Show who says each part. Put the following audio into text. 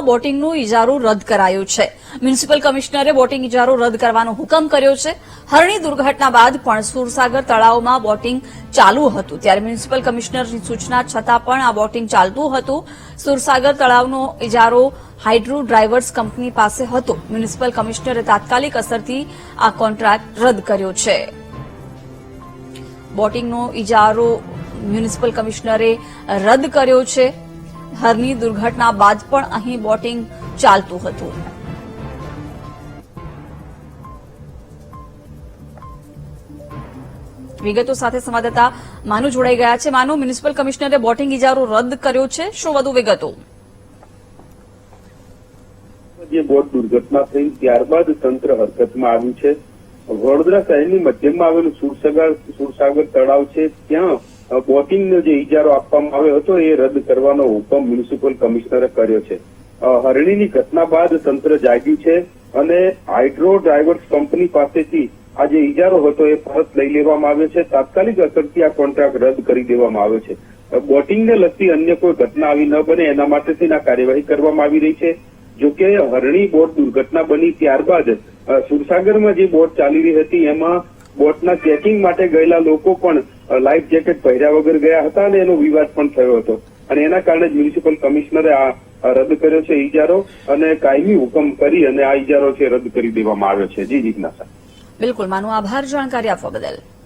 Speaker 1: તળાવમાં બોટિંગનું ઇજારો રદ કરાયો છે. મ્યુનિસિપલ કમિશનરે બોટિંગ ઇજારો રદ કરવાનો હુકમ કર્યો છે. હરણી દુર્ઘટના બાદ પણ સુરસાગર તળાવમાં બોટિંગ ચાલુ હતું. ત્યારે મ્યુનિસિપલ કમિશનરની સૂચના છતાં પણ આ બોટિંગ ચાલતું હતું. સુરસાગર તળાવનો ઇજારો હાઇડ્રો ડ્રાઈવર્સ કંપની પાસે હતો. મ્યુનિસિપલ કમિશનરે તાત્કાલિક અસરથી આ કોન્ટ્રાક્ટ રદ કર્યો છે. બોટિંગનો ઇજારો મ્યુનિસિપલ કમિશનરે રદ કર્યો છે. હરની દુર્ઘટના બાદ પણ અહીં બોટિંગ ચાલતું હતું. વિગતો સાથે સંવાદદાતા માનુ જોડાઈ ગયા છે. માનુ, મ્યુનિસિપલ કમિશનરે બોટિંગ ઇજારો રદ કર્યો છે. શું વધુ વિગતો?
Speaker 2: જે બોટ દુર્ઘટના થઈ ત્યારબાદ તંત્ર હરકતમાં આવ્યું છે. વડોદરા શહેરની મધ્યમાં આવેલું સુરસાગર સુરસાગર તળાવ છે. ત્યાં બોટિંગનો જે ઇજારો આપવામાં આવ્યો હતો, એ રદ કરવાનો હુકમ મ્યુનિસિપલ કમિશનરે કર્યો છે. હરણીની ઘટના બાદ તંત્ર જાગ્યું છે અને હાઇડ્રો ડ્રાઈવર્સ કંપની પાસેથી આ જે ઇજારો હતો એ પરત લઈ લેવામાં આવ્યો છે. તાત્કાલિક અસરથી આ કોન્ટ્રાક્ટ રદ કરી દેવામાં આવ્યો છે. બોટિંગને લગતી અન્ય કોઈ ઘટના આવી ન બને એના માટેથી આ કાર્યવાહી કરવામાં આવી રહી છે. જોકે હરણી બોટ દુર્ઘટના બની ત્યારબાદ સુરસાગરમાં જે બોટ ચાલી રહી હતી, એમાં બોટના ચેકિંગ માટે ગયેલા લોકો પણ લાઈફ જેકેટ પહેર્યા વગર ગયા હતા અને એનો વિવાદ પણ થયો હતો. અને એના કારણે જ મ્યુનિસિપલ કમિશનરે આ રદ કર્યો છે ઇજારો અને કાયમી હુકમ કરી અને આ ઇજારો છે રદ કરી દેવામાં આવ્યો છે. જી જિજ્ઞાસા.
Speaker 1: બિલકુલ. માનો આભાર. જાણકારી આપવા બદલ.